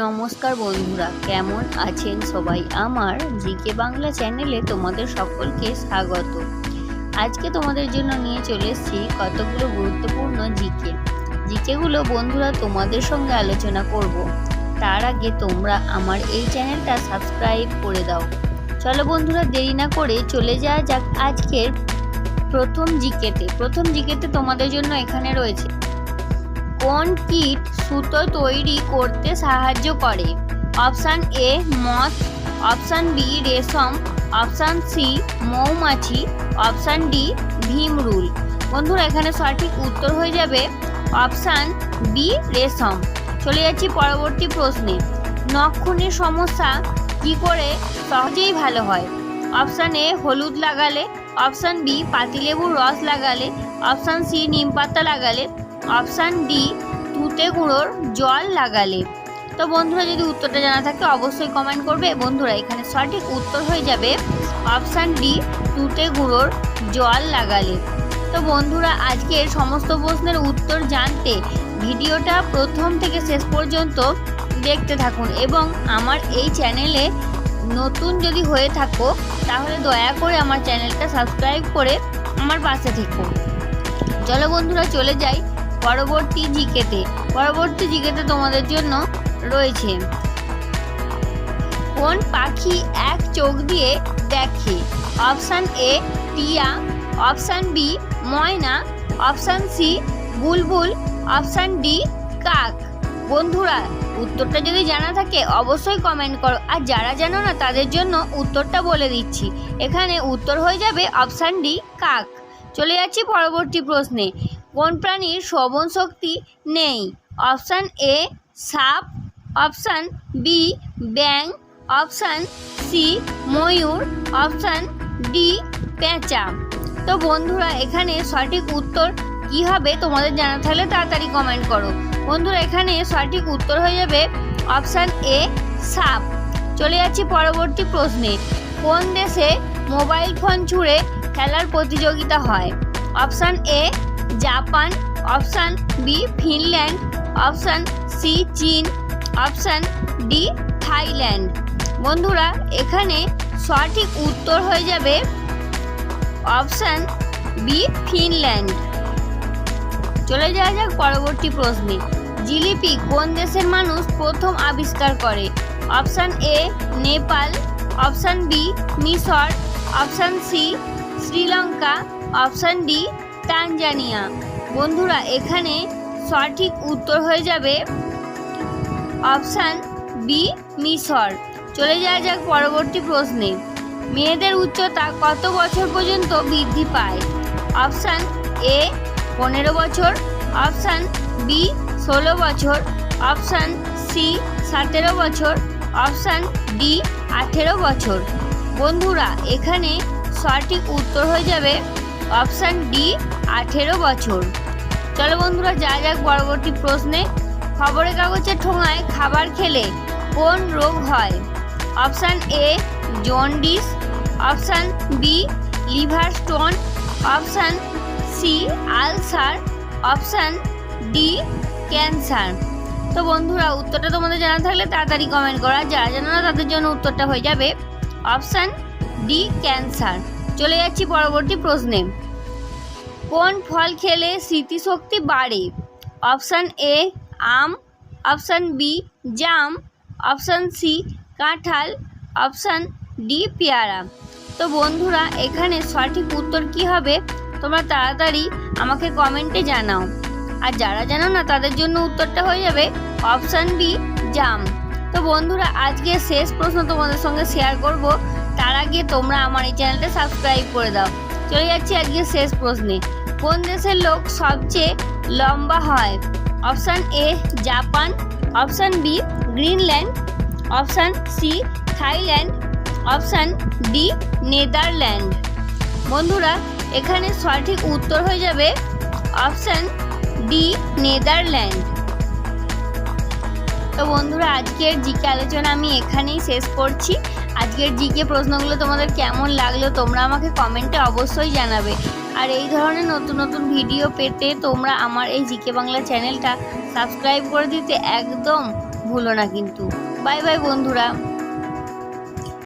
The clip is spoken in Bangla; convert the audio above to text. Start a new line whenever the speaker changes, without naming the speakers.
নমস্কার বন্ধুরা, কেমন আছেন সবাই? আমার জিকে বাংলা চ্যানেলে তোমাদের সকলকে স্বাগত। আজকে তোমাদের জন্য নিয়ে চলে এসেছি কতগুলো গুরুত্বপূর্ণ জিকে। জিকেগুলো বন্ধুরা তোমাদের সঙ্গে আলোচনা করব। তার আগে তোমরা আমার এই চ্যানেলটা সাবস্ক্রাইব করে দাও। চলো বন্ধুরা, দেরি না করে চলে যাওয়া যাক আজকের প্রথম জিকেতে। প্রথম জিকেতে তোমাদের জন্য এখানে রয়েছে কোন কীট সুতো তৈরি করতে সাহায্য করে? Option A, moth. Option B, রেশম। অপশান সি, মৌমাছি। অপশান ডি, ভীমরুল। বন্ধুরা, এখানে সঠিক উত্তর হয়ে যাবে অপশান বি, রেশম। চলে যাচ্ছি পরবর্তী প্রশ্নে। নখখুনের সমস্যা কি করে সহজেই ভালো হয়? অপশান এ, হলুদ লাগালে। অপশান বি, পাতিলেবুর রস লাগালে। অপশান সি, নিম পাতা লাগালে। অপশান ডি, তুতে গুঁড়োর জল লাগালে। তো বন্ধুরা, যদি উত্তরটা জানা থাকে, অবশ্যই কমেন্ট করবে। বন্ধুরা, এখানে সঠিক উত্তর হয়ে যাবে অপশান ডি, তুতে গুঁড়োর জল লাগালে। তো বন্ধুরা আজকের সমস্ত প্রশ্নের উত্তর জানতে ভিডিওটা প্রথম থেকে শেষ পর্যন্ত দেখতে থাকুন এবং আমার এই চ্যানেলে নতুন যদি হয়ে থাকো, তাহলে দয়া করে আমার চ্যানেলটা সাবস্ক্রাইব করে আমার পাশে থেকো। চলো বন্ধুরা, চলে যাই। পরবর্তী জিকেতে পরবর্তী জিকেতে তোমাদের জন্য রয়েছে। কোন পাখি এক চোখ দিয়ে দেখে? অপশান এ, টিয়া, অপশান বি, ময়না, অপশান সি, বুলবুল, অপশান ডি, কাক। বন্ধুরা, উত্তরটা যদি জানা থাকে অবশ্যই কমেন্ট করো। আর যারা জানো না, তাদের জন্য উত্তরটা বলে দিচ্ছি। এখানে উত্তর হয়ে যাবে অপশান ডি, কাক। চলে যাচ্ছি পরবর্তী প্রশ্নে। কোন প্রাণীর শ্রবণ শক্তি নেই? অপশান এ সাপ। অপশান বি ব্যাং অপশান সি ময়ূর। অপশান ডি পেঁচা। তো বন্ধুরা, এখানে সঠিক উত্তর কি হবে তোমাদের জানা থাকলে তাড়াতাড়ি কমেন্ট করো। বন্ধুরা, এখানে সঠিক উত্তর হয়ে যাবে অপশান এ সাপ। চলে যাচ্ছি পরবর্তী প্রশ্নে। কোন দেশে মোবাইল ফোন ছুঁড়ে খেলার প্রতিযোগিতা হয়? Option A Japan, option B Finland, option C চীন, অপশান ডি থাইল্যান্ড। বন্ধুরা, এখানে সঠিক উত্তর হয়ে যাবে অপশান বি ফিনল্যান্ড। চলে যাওয়া যাক পরবর্তী প্রশ্নে। জিলিপি কোন দেশের মানুষ প্রথম আবিষ্কার করে? Option A Nepal, option B মিশর, option C Sri Lanka, option D Tanzania. বন্ধুরা, এখানে সঠিক উত্তর হয়ে যাবে অপশান বি, মিশর। চলে যাওয়া যাক পরবর্তী প্রশ্নে। মেয়েদের উচ্চতা কত বছর পর্যন্ত বৃদ্ধি পায়? অপশান এ, পনেরো বছর। অপশান বি, ষোলো বছর। অপশান সি, সতেরো বছর। অপশান ডি, আঠেরো বছর। বন্ধুরা, এখানে সঠিক উত্তর হয়ে যাবে অপশান ডি, আঠেরো বছর। চলো বন্ধুরা যা যাক পরবর্তী প্রশ্নে। খবরের কাগজের ঠোঙায় খাবার খেলে কোন রোগ হয়? Option A, jaundice. Option B, liver stone. Option C, ulcer. Option D, cancer. তো বন্ধুরা, উত্তরটা তোমাদের জানা থাকলে তাড়াতাড়ি কমেন্ট করা। যারা জানো না, তাদের জন্য উত্তরটা হয়ে যাবে অপশান ডি, ক্যান্সার। চলে যাচ্ছি পরবর্তী প্রশ্নে। কোন ফল খেলে স্মৃতিশক্তি বাড়ে? অপশান এ, আম, অপশান বি, জাম, অপশান সি, কাঁঠাল, অপশান ডি, পেয়ারা। তো বন্ধুরা, এখানে সঠিক উত্তর কি হবে? তোমরা তাড়াতাড়ি আমাকে কমেন্টে জানাও। আর যারা জানো না, তাদের জন্য উত্তরটা হয়ে যাবে অপশান বি, জাম। তো বন্ধুরা আজকে শেষ প্রশ্ন তোমাদের সঙ্গে শেয়ার করব। তার আগে তোমরা আমার এই চ্যানেলটা সাবস্ক্রাইব করে দাও। চলে যাচ্ছি আজকে শেষ প্রশ্নে। কোন দেশের লোক সবচেয়ে লম্বা হয়? Option A, Japan. Option B, Greenland. Option C, Thailand. Option D, Netherland. বন্ধুরা, এখানে সঠিক উত্তর হয়ে যাবে অপশান ডি, নেদারল্যান্ড। তো বন্ধুরা, আজকের জিকে আলোচনা আমি এখানেই শেষ করছি। আজকের জিকে প্রশ্নগুলো তোমাদের কেমন লাগল তোমরা আমাকে কমেন্টে অবশ্যই জানাবে। আর এই ধরনের নতুন নতুন ভিডিও পেতে তোমরা আমার এই জিকে বাংলা চ্যানেলটা সাবস্ক্রাইব করে দিতে একদম ভুলো না কিন্তু। বাই বাই বন্ধুরা।